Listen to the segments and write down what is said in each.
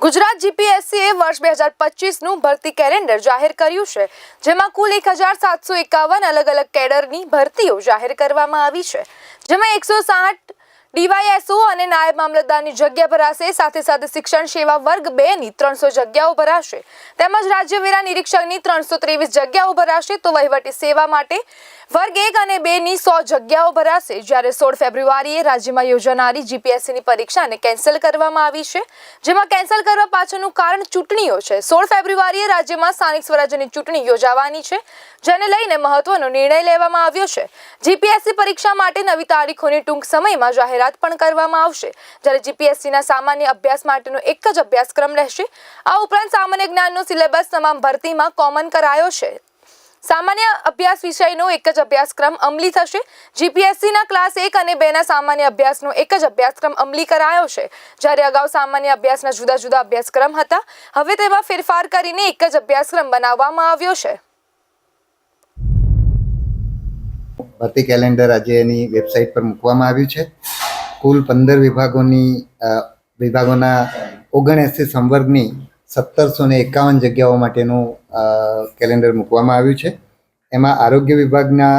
ગુજરાત જીપીએસસીએ વર્ષ બે હજાર પચીસનું ભરતી કેલેન્ડર જાહેર કર્યું છે, જેમાં કુલ એક હજાર સાતસો એકાવન અલગ અલગ કેડરની ભરતીઓ જાહેર કરવામાં આવી છે, જેમાં એકસો સાઠ ડીવાયએસઓ અને નાયબ મામલતદારની જગ્યા ભરાશે, સાથે સાથે શિક્ષણ સેવા વર્ગ બે ની ત્રણસો જગ્યાઓ ભરાશે. તેમજ રાજ્ય વેરા નિરીક્ષકની ત્રણસો ત્રેવીસ જગ્યાઓ ભરાશે, તો વહીવટી સેવા માટે વર્ગ એક અને બે ની સો જગ્યાઓ ભરાશે. જ્યારે સોળ ફેબ્રુઆરીએ રાજ્યમાં યોજાનારી જીપીએસસીની પરીક્ષાને કેન્સલ કરવામાં આવી છે, જેમાં કેન્સલ કરવા પાછળનું કારણ ચૂંટણીઓ છે. સોળ ફેબ્રુઆરીએ રાજ્યમાં સ્થાનિક સ્વરાજ્યની ચૂંટણી યોજાવાની છે, જેને લઈને મહત્વનો નિર્ણય લેવામાં આવ્યો છે. જીપીએસસી પરીક્ષા માટે નવી તારીખોની ટૂંક સમયમાં જાહેરાત પણ કરવામાં આવશે. જ્યારે જીપીએસસીના સામાન્ય અભ્યાસ માટેનો એક જ અભ્યાસક્રમ રહેશે. આ ઉપરાંત સામાન્ય જ્ઞાનનો સિલેબસ તમામ ભરતીમાં કોમન કરાયો છે. સામાન્ય અભ્યાસ વિષયનો એક જ અભ્યાસક્રમ અમલી થશે. જીપીએસસીના ક્લાસ એક અને બેના સામાન્ય અભ્યાસનો એક જ અભ્યાસક્રમ અમલી કરાયો છે. જ્યારે અગાઉ સામાન્ય અભ્યાસના જુદા જુદા અભ્યાસક્રમ હતા. હવે તેમાં ફેરફાર કરીને એક જ અભ્યાસક્રમ બનાવવામાં આવ્યો છે. ભરતી કેલેન્ડર આજે એની વેબસાઇટ પર મૂકવામાં આવ્યું છે. કુલ પંદર વિભાગોની વિભાગોના ઓગણએંસી સંવર્ગની સત્તરસો ને એકાવન જગ્યાઓ માટેનું કેલેન્ડર મૂકવામાં આવ્યું છે. એમાં આરોગ્ય વિભાગના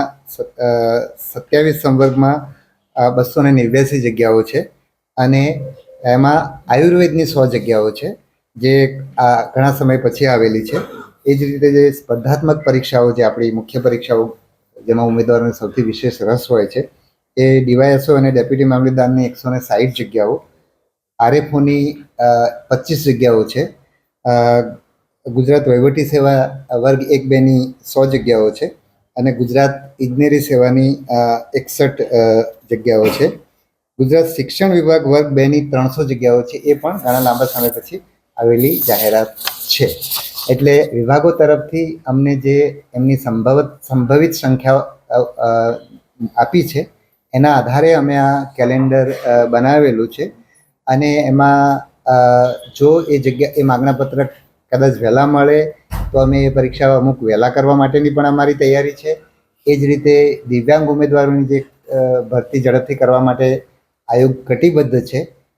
સત્યાવીસ સંવર્ગમાં બસો ને નેવ્યાસી જગ્યાઓ છે અને એમાં આયુર્વેદની સો જગ્યાઓ છે, જે આ ઘણા સમય પછી આવેલી છે. એ જ રીતે જે સ્પર્ધાત્મક પરીક્ષાઓ, જે આપણી મુખ્ય પરીક્ષાઓ, જેમાં ઉમેદવારોને સૌથી વિશેષ રસ હોય છે એ ડીવાયએસઓ અને ડેપ્યુટી મામલતદારની એકસો ને સાઠ જગ્યાઓ, આરએફઓની પચીસ જગ્યાઓ છે. ગુજરાત વહીવટી સેવા વર્ગ એક બેની સો જગ્યાઓ છે અને ગુજરાત ઇજનેરી સેવાની એકસઠ જગ્યાઓ છે. ગુજરાત શિક્ષણ વિભાગ વર્ગ બેની ત્રણસો જગ્યાઓ છે, એ પણ ઘણા લાંબા સમય પછી આવેલી જાહેરાત છે. એટલે વિભાગો તરફથી અમને જે એમની સંભવત, સંભવિત સંખ્યા આપી છે એના આધારે અમે આ કેલેન્ડર બનાવેલું છે. અને એમાં જો એ જગ્યા, એ માગણાપત્રક કદાચ વહેલા મળે, તો અમે એ પરીક્ષા અમુક વહેલા કરવા માટેની પણ અમારી તૈયારી છે. એ જ રીતે દિવ્યાંગ ઉમેદવારોની જે ભરતી ઝડપથી કરવા માટે આયોગ કટિબદ્ધ છે.